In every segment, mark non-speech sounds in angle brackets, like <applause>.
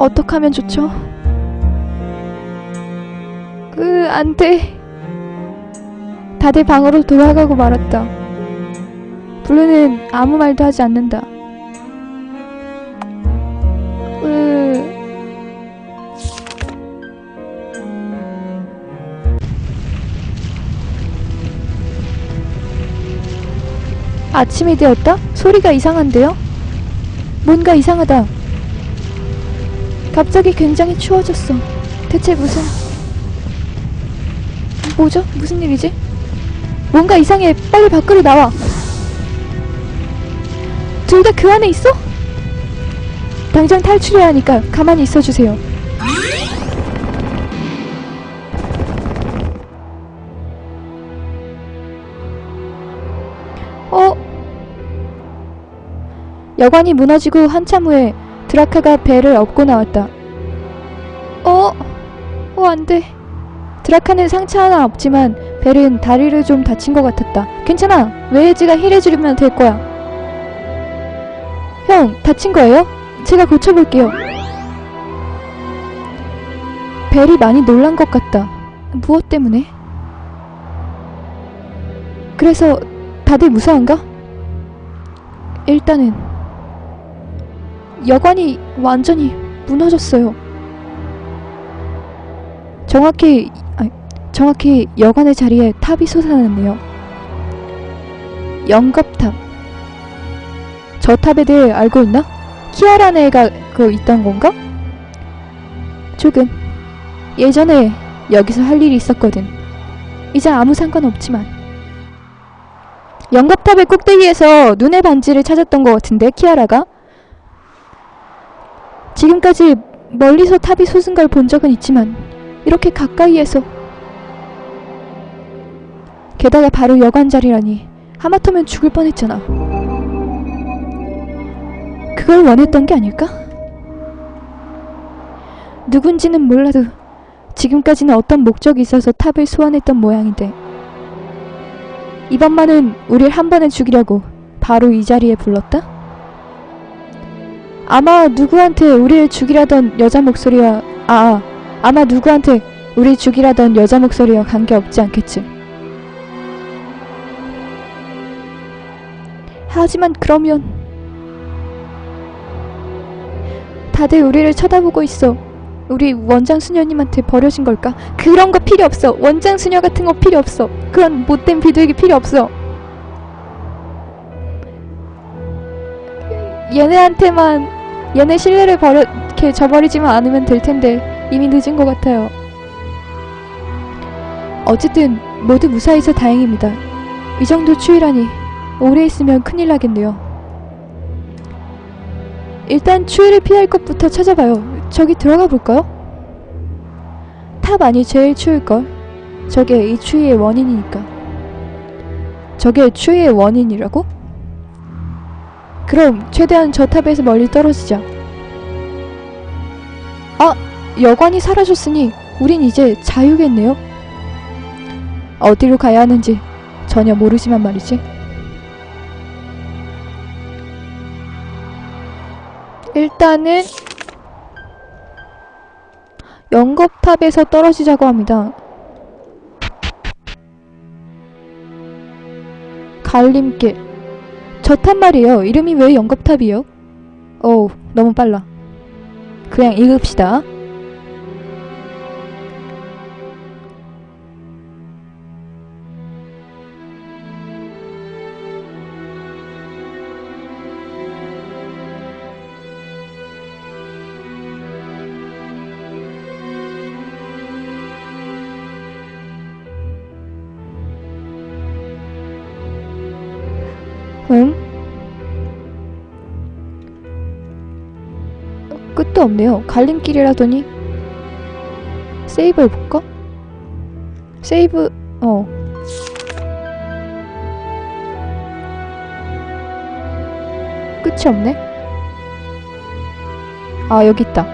어떻게 하면 좋죠? 으, 안 돼. 다들 방으로 돌아가고 말았다. 블루는 아무 말도 하지 않는다. 으... 아침이 되었다? 소리가 이상한데요? 뭔가 이상하다. 갑자기 굉장히 추워졌어. 대체 무슨... 뭐죠? 무슨 일이지? 뭔가 이상해. 빨리 밖으로 나와. 둘 다 그 안에 있어? 당장 탈출해야 하니까 가만히 있어주세요. 어? 여관이 무너지고 한참 후에 드라카가 배를 업고 나왔다. 어? 어, 안 돼. 드라카는 상처 하나 없지만 벨은 다리를 좀 다친 것 같았다. 괜찮아. 웨이지가 힐해주면 될 거야. 형, 다친 거예요? 제가 고쳐볼게요. 벨이 많이 놀란 것 같다. 무엇 때문에? 그래서 다들 무서운가? 일단은 여관이 완전히 무너졌어요. 정확히 아니, 정확히 여관의 자리에 탑이 솟아났네요. 영겁탑. 저 탑에 대해 알고 있나? 키아라는 애가 그 있던 건가? 조금. 예전에 여기서 할 일이 있었거든. 이제 아무 상관없지만. 영겁탑의 꼭대기에서 눈의 반지를 찾았던 것 같은데 키아라가 지금까지 멀리서 탑이 솟은 걸 본 적은 있지만 이렇게 가까이에서 게다가 바로 여관 자리라니 하마터면 죽을 뻔했잖아. 그걸 원했던 게 아닐까? 누군지는 몰라도 지금까지는 어떤 목적이 있어서 탑을 소환했던 모양인데 이번만은 우릴 한 번에 죽이려고 바로 이 자리에 불렀다? 아마 누구한테 우리를 죽이려던 여자 목소리와 아 아마 누구한테 우리 죽이려던 여자 목소리와 관계없지 않겠지. 하지만 그러면 다들 우리를 쳐다보고 있어. 우리 원장 수녀님한테 버려진 걸까? 그런 거 필요 없어. 원장 수녀 같은 거 필요 없어. 그런 못된 비둘기 필요 없어. 얘네한테만 얘네 신뢰를 버려 이렇게 저버리지만 않으면 될 텐데 이미 늦은 것 같아요. 어쨌든 모두 무사해서 다행입니다. 이 정도 추위라니 오래 있으면 큰일 나겠네요. 일단 추위를 피할 곳부터 찾아봐요. 저기 들어가 볼까요? 탑 안이 제일 추울걸. 저게 이 추위의 원인이니까. 저게 추위의 원인이라고? 그럼 최대한 저 탑에서 멀리 떨어지자. 아! 여관이 사라졌으니 우린 이제 자유겠네요. 어디로 가야 하는지 전혀 모르지만 말이지. 일단은 영겁탑에서 떨어지자고 합니다. 갈림길. 저 탑 말이에요. 이름이 왜 영겁탑이에요? 어우, 너무 빨라. 그냥 읽읍시다. 없네요. 갈림길이라더니 세이브 해볼까? 세이브 어 끝이 없네. 아 여기 있다.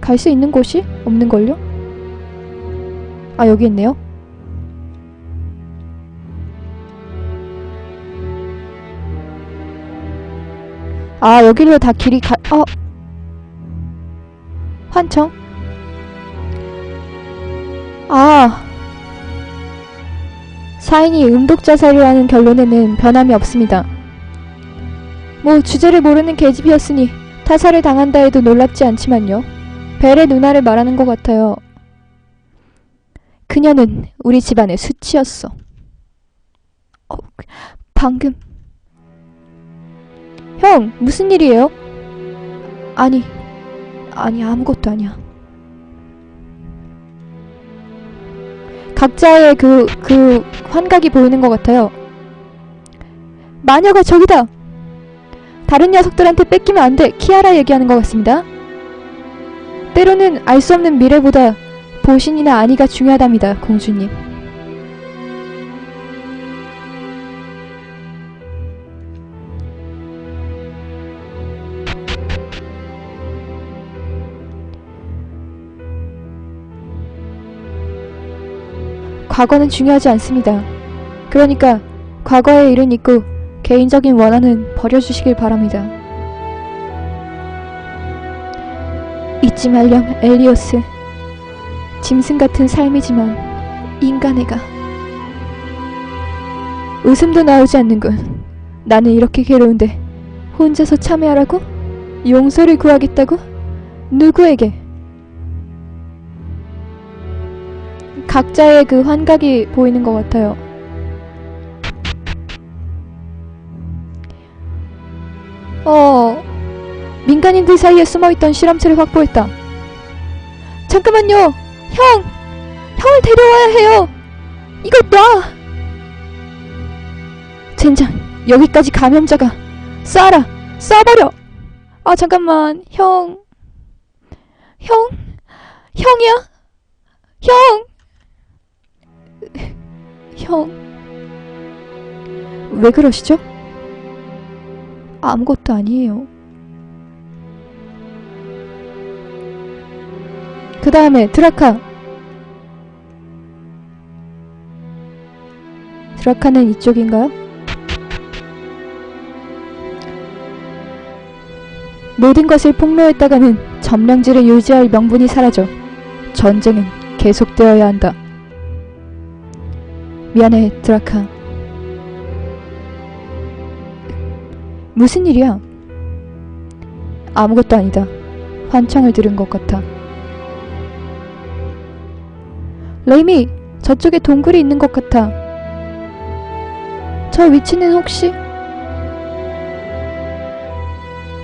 갈 수 있는 곳이 없는걸요? 아 여기 있네요. 아, 여기로 다 길이 가, 어. 환청? 아. 사인이 음독자살이라는 결론에는 변함이 없습니다. 뭐, 주제를 모르는 계집이었으니 타살을 당한다 해도 놀랍지 않지만요. 벨의 누나를 말하는 것 같아요. 그녀는 우리 집안의 수치였어. 어, 방금. 형, 무슨 일이에요? 아니, 아니, 아무것도 아니야. 각자의 그, 그, 환각이 보이는 것 같아요. 마녀가 저기다! 다른 녀석들한테 뺏기면 안 돼! 키아라 얘기하는 것 같습니다. 때로는 알 수 없는 미래보다 보신이나 안위가 중요하답니다, 공주님. 과거는 중요하지 않습니다. 그러니까 과거의 일은 있고 개인적인 원한은 버려주시길 바랍니다. 잊지 말렴, 엘리오스. 짐승 같은 삶이지만 인간애가 웃음도 나오지 않는군. 나는 이렇게 괴로운데 혼자서 참여하라고? 용서를 구하겠다고? 누구에게? 각자의 그 환각이 보이는 것 같아요. 어, 민간인들 사이에 숨어있던 실험체를 확보했다. 잠깐만요! 형! 형을 데려와야 해요! 이거 놔! 젠장, 여기까지 감염자가. 쏴라! 쏴버려! 아, 잠깐만, 형. 형? 형이야? 형. 왜 그러시죠? 아무것도 아니에요. 그 다음에 드라카. 드라카는 이쪽인가요? 모든 것을 폭로했다가는 점령지를 유지할 명분이 사라져 전쟁은 계속되어야 한다. 미안해, 드라카. 무슨 일이야? 아무것도 아니다. 환청을 들은 것 같아. 레이미, 저쪽에 동굴이 있는 것 같아. 저 위치는 혹시?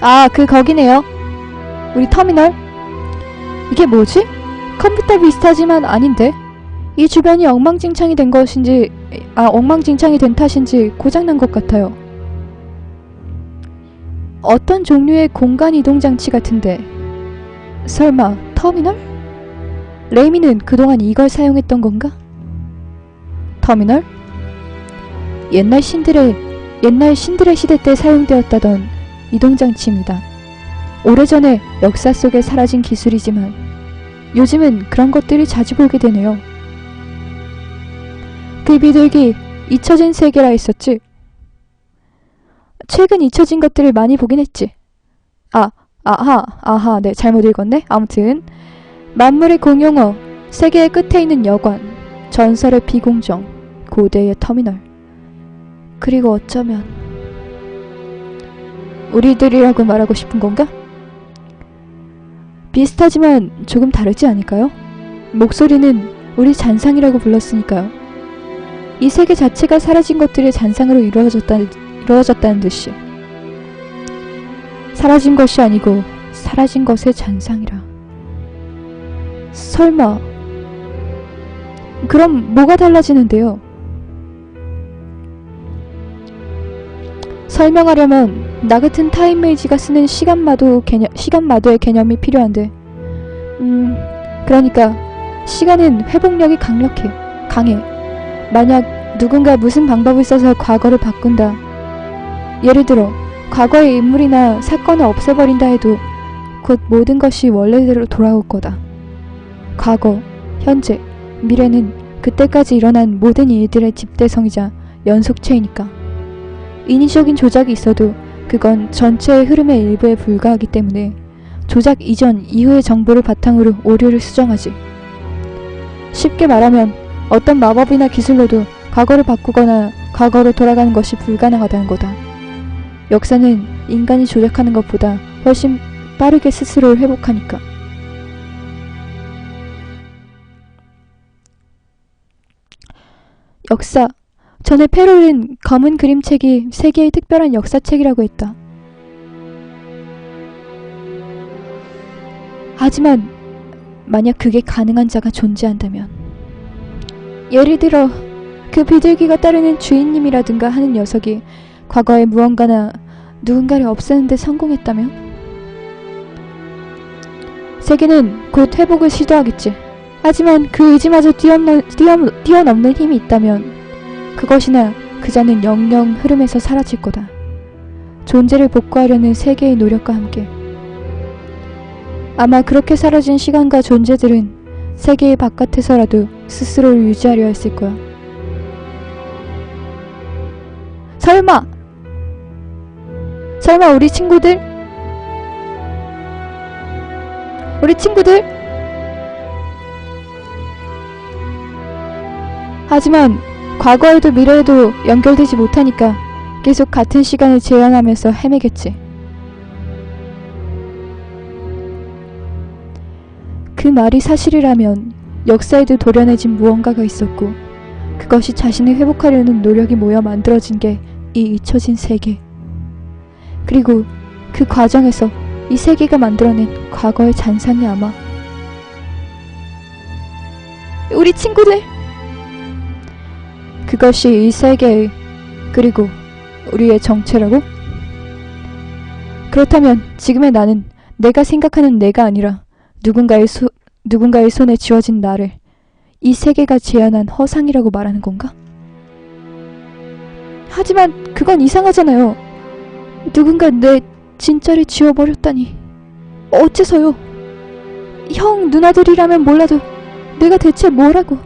아, 그 거기네요. 우리 터미널? 이게 뭐지? 컴퓨터 비슷하지만 아닌데? 이 주변이 엉망진창이 된 것인지, 아, 엉망진창이 된 탓인지 고장난 것 같아요. 어떤 종류의 공간 이동 장치 같은데. 설마, 터미널? 레이미는 그동안 이걸 사용했던 건가? 터미널? 옛날 신들의, 옛날 신들의 시대 때 사용되었다던 이동장치입니다. 오래전에 역사 속에 사라진 기술이지만 요즘은 그런 것들이 자주 보게 되네요. 그 비둘기 잊혀진 세계라 했었지. 최근 잊혀진 것들을 많이 보긴 했지. 아, 아하, 아하, 네, 잘못 읽었네. 아무튼 만물의 공용어, 세계의 끝에 있는 여관, 전설의 비공정, 고대의 터미널. 그리고 어쩌면 우리들이라고 말하고 싶은 건가? 비슷하지만 조금 다르지 않을까요? 목소리는 우리 잔상이라고 불렀으니까요. 이 세계 자체가 사라진 것들의 잔상으로 이루어졌다, 이루어졌다는 듯이. 사라진 것이 아니고 사라진 것의 잔상이라. 설마. 그럼 뭐가 달라지는데요? 설명하려면 나 같은 타임메이지가 쓰는 시간마도 개념, 시간마도의 개념이 필요한데. 음, 그러니까 시간은 회복력이 강력해, 강해. 만약 누군가 무슨 방법을 써서 과거를 바꾼다. 예를 들어 과거의 인물이나 사건을 없애버린다 해도 곧 모든 것이 원래대로 돌아올 거다. 과거, 현재, 미래는 그때까지 일어난 모든 일들의 집대성이자 연속체이니까. 인위적인 조작이 있어도 그건 전체의 흐름의 일부에 불과하기 때문에 조작 이전 이후의 정보를 바탕으로 오류를 수정하지. 쉽게 말하면 어떤 마법이나 기술로도 과거를 바꾸거나 과거로 돌아가는 것이 불가능하다는 거다. 역사는 인간이 조작하는 것보다 훨씬 빠르게 스스로를 회복하니까. 역사. 전에 페롤은 검은 그림책이 세계의 특별한 역사책이라고 했다. 하지만 만약 그게 가능한 자가 존재한다면 예를 들어 그 비둘기가 따르는 주인님이라든가 하는 녀석이 과거에 무언가나 누군가를 없애는데 성공했다면 세계는 곧 회복을 시도하겠지. 하지만 그 의지마저 뛰어넘, 뛰어, 뛰어 넘는 힘이 있다면 그것이나 그자는 영영 흐름에서 사라질 거다. 존재를 복구하려는 세계의 노력과 함께 아마 그렇게 사라진 시간과 존재들은 세계의 바깥에서라도 스스로를 유지하려 했을 거야. 설마! 설마 우리 친구들? 우리 친구들? 하지만 과거에도 미래에도 연결되지 못하니까 계속 같은 시간을 재현하면서 헤매겠지. 그 말이 사실이라면 역사에도 도려내진 무언가가 있었고 그것이 자신을 회복하려는 노력이 모여 만들어진 게 이 잊혀진 세계. 그리고 그 과정에서 이 세계가 만들어낸 과거의 잔상이 아마 우리 친구들 그것이 이 세계의 그리고 우리의 정체라고? 그렇다면 지금의 나는 내가 생각하는 내가 아니라 누군가의 소, 누군가의 손에 쥐어진 나를 이 세계가 제안한 허상이라고 말하는 건가? 하지만 그건 이상하잖아요. 누군가 내 진짜를 지워버렸다니. 어째서요? 형 누나들이라면 몰라도 내가 대체 뭐라고?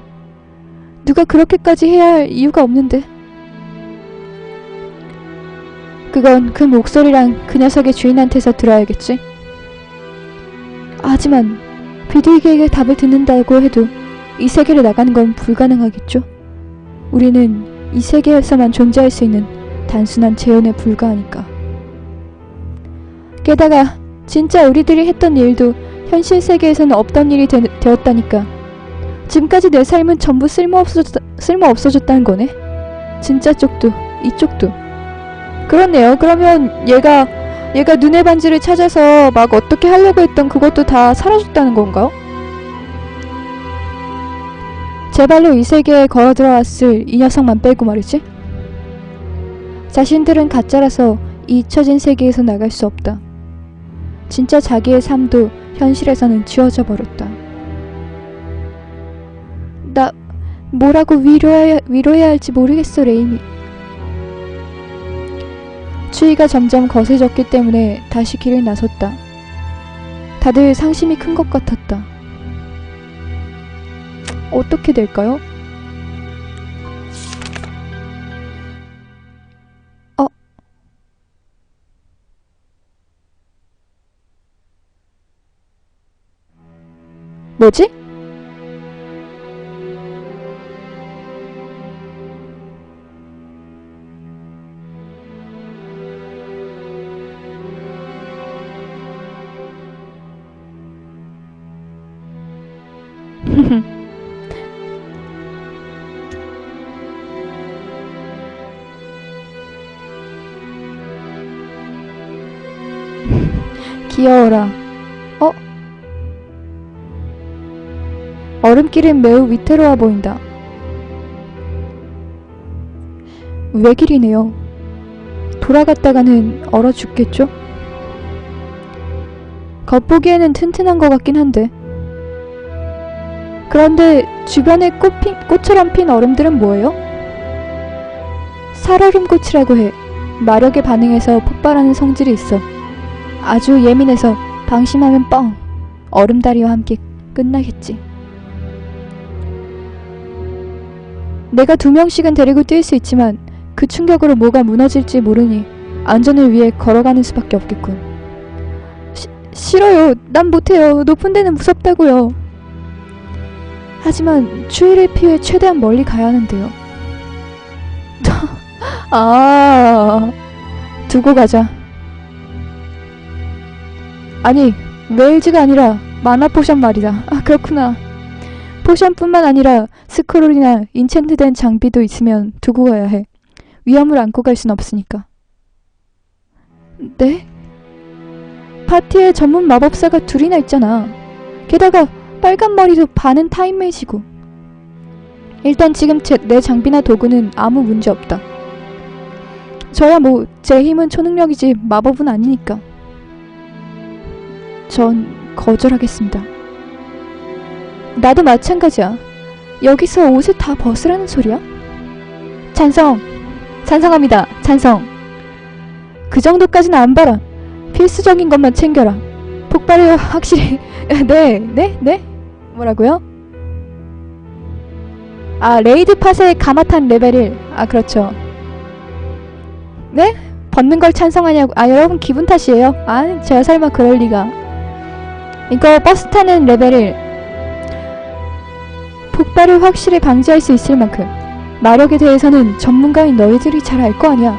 누가 그렇게까지 해야 할 이유가 없는데. 그건 그 목소리랑 그 녀석의 주인한테서 들어야겠지. 하지만 비둘기에게 답을 듣는다고 해도 이 세계를 나가는 건 불가능하겠죠. 우리는 이 세계에서만 존재할 수 있는 단순한 재현에 불과하니까. 게다가 진짜 우리들이 했던 일도 현실 세계에서는 없던 일이 되, 되었다니까. 지금까지 내 삶은 전부 쓸모 없어졌 쓸모 없어졌다는 거네. 진짜 쪽도 이쪽도. 그렇네요. 그러면 얘가 얘가 눈의 반지를 찾아서 막 어떻게 하려고 했던 그것도 다 사라졌다는 건가요? 제 발로 이 세계에 걸어 들어왔을 이 녀석만 빼고 말이지. 자신들은 가짜라서 이 잊혀진 세계에서 나갈 수 없다. 진짜 자기의 삶도 현실에서는 지워져 버렸다. 나 뭐라고 위로해야, 위로해야 할지 모르겠어, 레이미. 추위가 점점 거세졌기 때문에 다시 길을 나섰다. 다들 상심이 큰 것 같았다. 어떻게 될까요? 어? 뭐지? 귀여워라. 어? 얼음길은 매우 위태로워 보인다. 외길이네요. 돌아갔다가는 얼어 죽겠죠? 겉보기에는 튼튼한 것 같긴 한데. 그런데 주변에 꽃 피, 꽃처럼 핀 얼음들은 뭐예요? 살얼음꽃이라고 해. 마력에 반응해서 폭발하는 성질이 있어. 아주 예민해서 방심하면 뻥 얼음다리와 함께 끝나겠지. 내가 두 명씩은 데리고 뛸 수 있지만 그 충격으로 뭐가 무너질지 모르니 안전을 위해 걸어가는 수밖에 없겠군. 시, 싫어요. 난 못해요. 높은 데는 무섭다고요. 하지만 추위를 피해 최대한 멀리 가야 하는데요. <laughs> 아, 두고 가자. 아니, 웨일즈가 아니라 마나 포션 말이다. 아, 그렇구나. 포션뿐만 아니라 스크롤이나 인챈트된 장비도 있으면 두고 가야 해. 위험을 안고 갈 순 없으니까. 네? 파티에 전문 마법사가 둘이나 있잖아. 게다가 빨간 머리도 반은 타임메이시고. 일단 지금 제, 내 장비나 도구는 아무 문제 없다. 저야 뭐 제 힘은 초능력이지 마법은 아니니까. 전 거절하겠습니다. 나도 마찬가지야. 여기서 옷을 다 벗으라는 소리야? 찬성. 찬성합니다. 찬성. 그 정도까지는 안 봐라. 필수적인 것만 챙겨라. 폭발을 확실히 <laughs> 네, 네, 네. 뭐라고요? 아, 레이드 팟의 가마탄 레벨 1. 아, 그렇죠. 네? 벗는 걸 찬성하냐고. 아, 여러분 기분 탓이에요. 아, 제가 설마 그럴 리가. 이거 버스 타는 레벨 1. 폭발을 확실히 방지할 수 있을 만큼 마력에 대해서는 전문가인 너희들이 잘 알 거 아니야.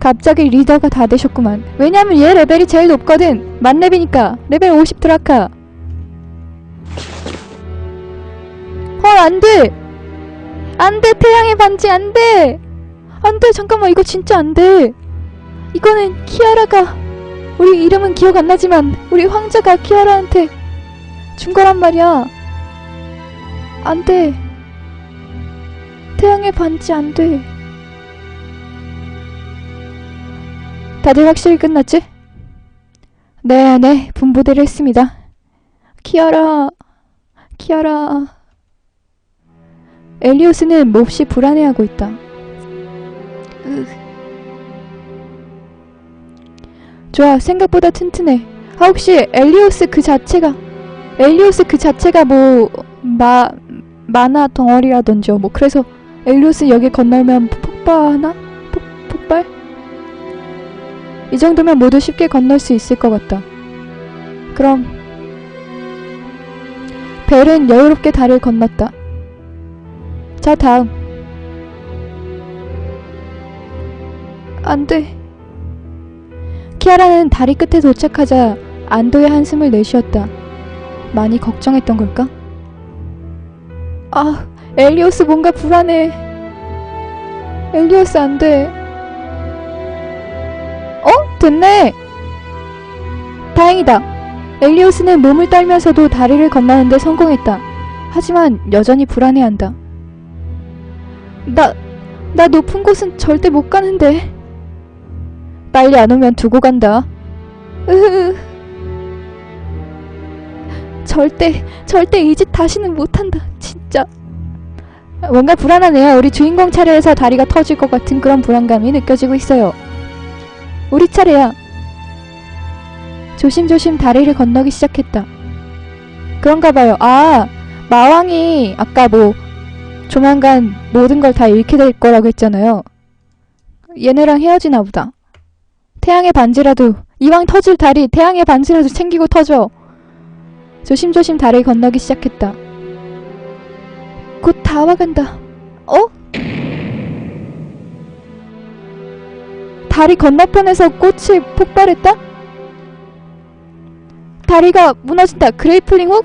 갑자기 리더가 다 되셨구만. 왜냐면 얘 레벨이 제일 높거든. 만렙이니까. 레벨 50 드라카. 헐, 안 돼! 안 돼! 태양의 반지 안 돼! 안 돼! 잠깐만, 이거 진짜 안 돼! 이거는 키아라가, 우리 이름은 기억 안 나지만, 우리 황자가 키아라한테 준 거란 말이야. 안 돼. 태양의 반지 안 돼. 다들 확실히 끝났지? 네, 네, 분부대를 했습니다. 키아라, 키아라. 엘리오스는 몹시 불안해하고 있다. 으. 좋아, 생각보다 튼튼해. 아, 혹시 엘리오스 그 자체가, 엘리오스 그 자체가 뭐, 마, 만화 덩어리라던지요. 뭐, 그래서 엘리오스 여기 건너면 폭발하나? 폭, 폭발? 이 정도면 모두 쉽게 건널 수 있을 것 같다. 그럼 벨은 여유롭게 다리를 건넜다. 자, 다음. 안 돼. 키아라는 다리 끝에 도착하자 안도의 한숨을 내쉬었다. 많이 걱정했던 걸까? 아, 엘리오스 뭔가 불안해. 엘리오스 안 돼. 어? 됐네! 다행이다. 엘리오스는 몸을 떨면서도 다리를 건너는데 성공했다. 하지만 여전히 불안해한다. 나, 나 높은 곳은 절대 못 가는데. 빨리 안 오면 두고 간다. 으흐. 절대, 절대 이짓 다시는 못한다. 진짜. 뭔가 불안하네요. 우리 주인공 차례에서 다리가 터질 것 같은 그런 불안감이 느껴지고 있어요. 우리 차례야. 조심조심 다리를 건너기 시작했다. 그런가 봐요. 아, 마왕이 아까 뭐 조만간 모든 걸 다 잃게 될 거라고 했잖아요. 얘네랑 헤어지나 보다. 태양의 반지라도 이왕 터질 다리 태양의 반지라도 챙기고 터져. 조심조심 다리를 건너기 시작했다. 곧 다 와간다. 어? 다리 건너편에서 꽃이 폭발했다? 다리가 무너진다. 그레이플링 훅?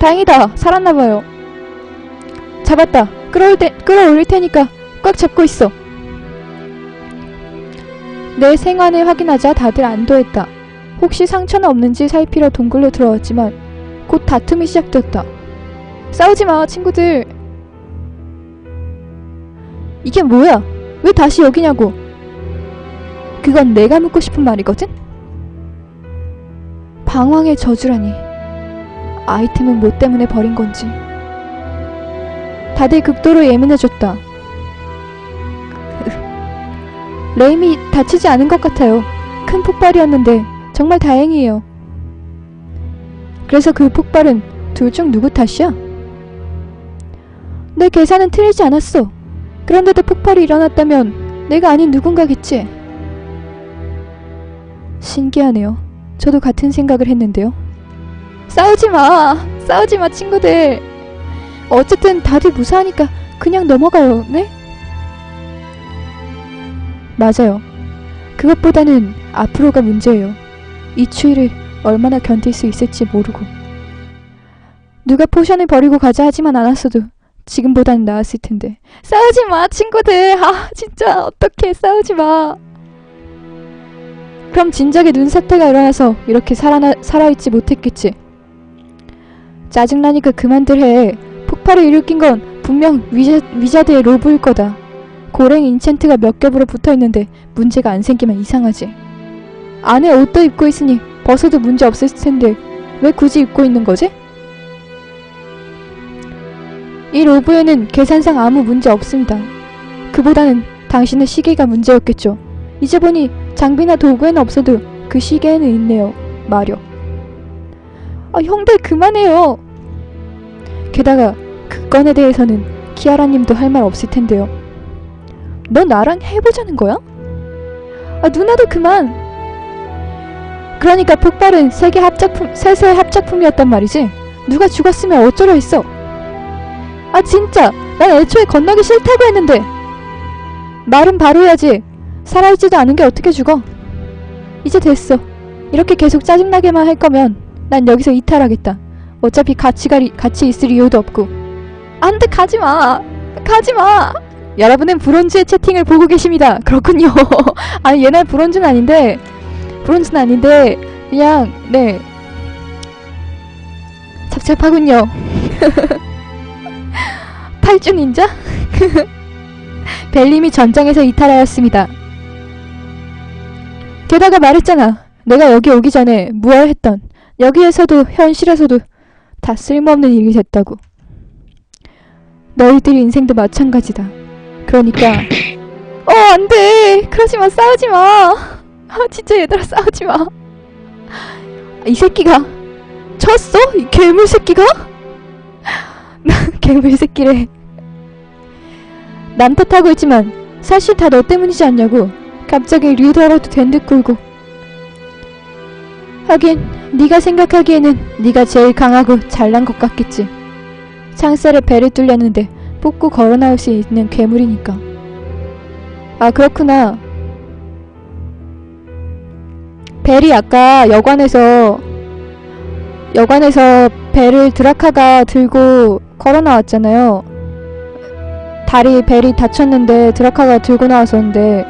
다행이다. 살았나봐요. 잡았다. 끌어올 테, 끌어올릴 테니까 꽉 잡고 있어. 내 생환을 확인하자 다들 안도했다. 혹시 상처는 없는지 살피러 동굴로 들어왔지만 곧 다툼이 시작되었다. 싸우지 마, 친구들. 이게 뭐야? 왜 다시 여기냐고? 그건 내가 묻고 싶은 말이거든? 방황의 저주라니. 아이템은 뭐 때문에 버린 건지. 다들 극도로 예민해졌다. 레임이 다치지 않은 것 같아요. 큰 폭발이었는데 정말 다행이에요. 그래서 그 폭발은 둘 중 누구 탓이야? 내 계산은 틀리지 않았어. 그런데도 폭발이 일어났다면 내가 아닌 누군가겠지. 신기하네요. 저도 같은 생각을 했는데요. 싸우지 마! 싸우지 마, 친구들! 어쨌든 다들 무사하니까 그냥 넘어가요, 네? 맞아요. 그것보다는 앞으로가 문제예요. 이 추위를 얼마나 견딜 수 있을지 모르고. 누가 포션을 버리고 가자 하지만 않았어도 지금보다는 나았을 텐데. 싸우지 마, 친구들! 아, 진짜, 어떡해, 싸우지 마! 그럼 진작에 눈사태가 일어나서 이렇게 살아나, 살아있지 못했겠지. 짜증나니까 그만들 해. 폭발을 일으킨 건 분명 위자, 위자드의 로브일 거다. 고랭 인챈트가 몇 겹으로 붙어 있는데 문제가 안 생기면 이상하지. 안에 옷도 입고 있으니 벗어도 문제 없을 텐데 왜 굳이 입고 있는 거지? 이 로브에는 계산상 아무 문제 없습니다. 그보다는 당신의 시계가 문제였겠죠. 이제 보니 장비나 도구에는 없어도 그 시계에는 있네요. 마력. 아, 형들 그만해요. 게다가 그 건에 대해서는 키아라님도 할 말 없을 텐데요. 너 나랑 해보자는 거야? 아, 누나도 그만. 그러니까 폭발은 세계 합작품, 세세 합작품이었단 말이지. 누가 죽었으면 어쩌려 했어. 아, 진짜. 난 애초에 건너기 싫다고 했는데. 말은 바로 해야지. 살아있지도 않은 게 어떻게 죽어? 이제 됐어. 이렇게 계속 짜증나게만 할 거면 난 여기서 이탈하겠다. 어차피 같이 가리, 같이 있을 이유도 없고. 안 돼, 가지 마. 가지 마. 여러분은 브론즈의 채팅을 보고 계십니다. 그렇군요. <laughs> 아니, 옛날 브론즈는 아닌데, 브론즈는 아닌데, 그냥, 네. 잡잡하군요. <laughs> 팔주 닌자? <laughs> 벨림이 전장에서 이탈하였습니다. 게다가 말했잖아. 내가 여기 오기 전에 무얼했던 여기에서도 현실에서도 다 쓸모없는 일이 됐다고. 너희들 인생도 마찬가지다. 그러니까 어 안돼 그러지 마 싸우지 마. 아 진짜 얘들아 싸우지 마. 이 새끼가 쳤어? 이 괴물 새끼가? <laughs> 괴물 새끼래. 남 탓하고 있지만 사실 다 너 때문이지 않냐고. 갑자기 류더라도 된 듯 굴고. 하긴 네가 생각하기에는 네가 제일 강하고 잘난 것 같겠지. 창살에 배를 뚫렸는데 뽑고 걸어 나올 수 있는 괴물이니까. 아 그렇구나. 벨이 아까 여관에서 여관에서 배를 드라카가 들고 걸어 나왔잖아요. 다리 벨이 다쳤는데 드라카가 들고 나왔었는데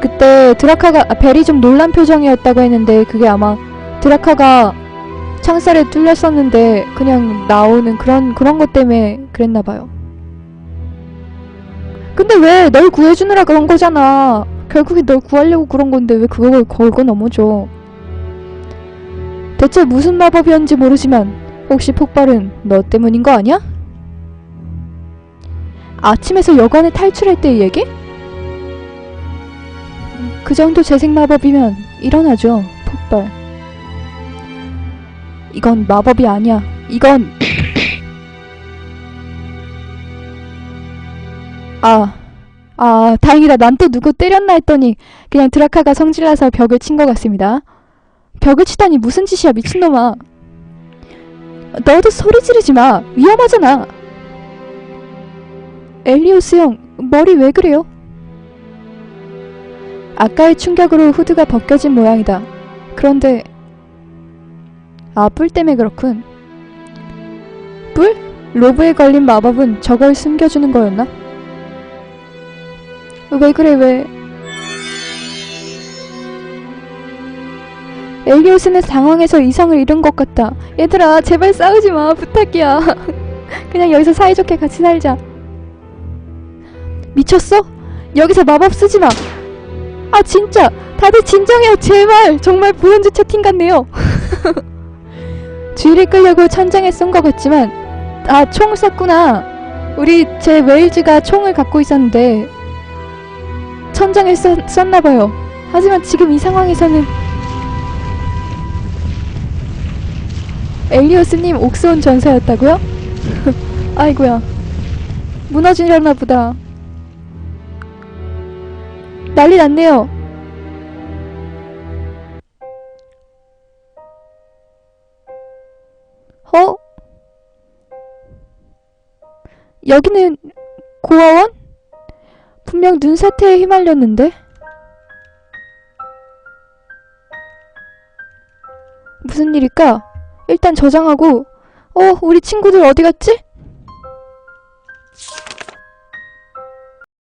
그때 드라카가 아, 벨이 좀 놀란 표정이었다고 했는데 그게 아마 드라카가 창살에 뚫렸었는데 그냥 나오는 그런 그런 것 때문에 그랬나 봐요. 근데 왜 널 구해주느라 그런 거잖아. 결국에 널 구하려고 그런 건데 왜 그걸 걸고 넘어져? 대체 무슨 마법이었는지 모르지만 혹시 폭발은 너 때문인 거 아니야? 아침에서 여관에 탈출할 때의 얘기? 그 정도 재생 마법이면 일어나죠, 폭발. 이건 마법이 아니야. 이건 아, 아, 다행이다. 난 또 누구 때렸나 했더니 그냥 드라카가 성질나서 벽을 친 것 같습니다. 벽을 치다니 무슨 짓이야, 미친놈아. 너도 소리 지르지 마. 위험하잖아. 엘리오스 형, 머리 왜 그래요? 아까의 충격으로 후드가 벗겨진 모양이다. 그런데 아, 뿔 때문에 그렇군. 뿔? 로브에 걸린 마법은 저걸 숨겨주는 거였나? 왜 그래, 왜? 엘리오스는 당황해서 이성을 잃은 것 같다. 얘들아, 제발 싸우지 마. 부탁이야. <laughs> 그냥 여기서 사이좋게 같이 살자. 미쳤어? 여기서 마법 쓰지 마. 아, 진짜. 다들 진정해요. 제발. 정말 브론즈 채팅 같네요. <laughs> 쥐를 끌려고 천장에 쏜 것 같지만 아총 쐈구나 우리 제 웨일즈가 총을 갖고 있었는데 천장에 쐈, 쐈나봐요 하지만 지금 이 상황에서는 엘리오스님 옥스온 전사였다고요? <laughs> 아이고야 무너지려나 보다 난리 났네요. 어? 여기는 고아원? 분명 눈사태에 휘말렸는데? 무슨 일일까? 일단 저장하고, 어, 우리 친구들 어디 갔지?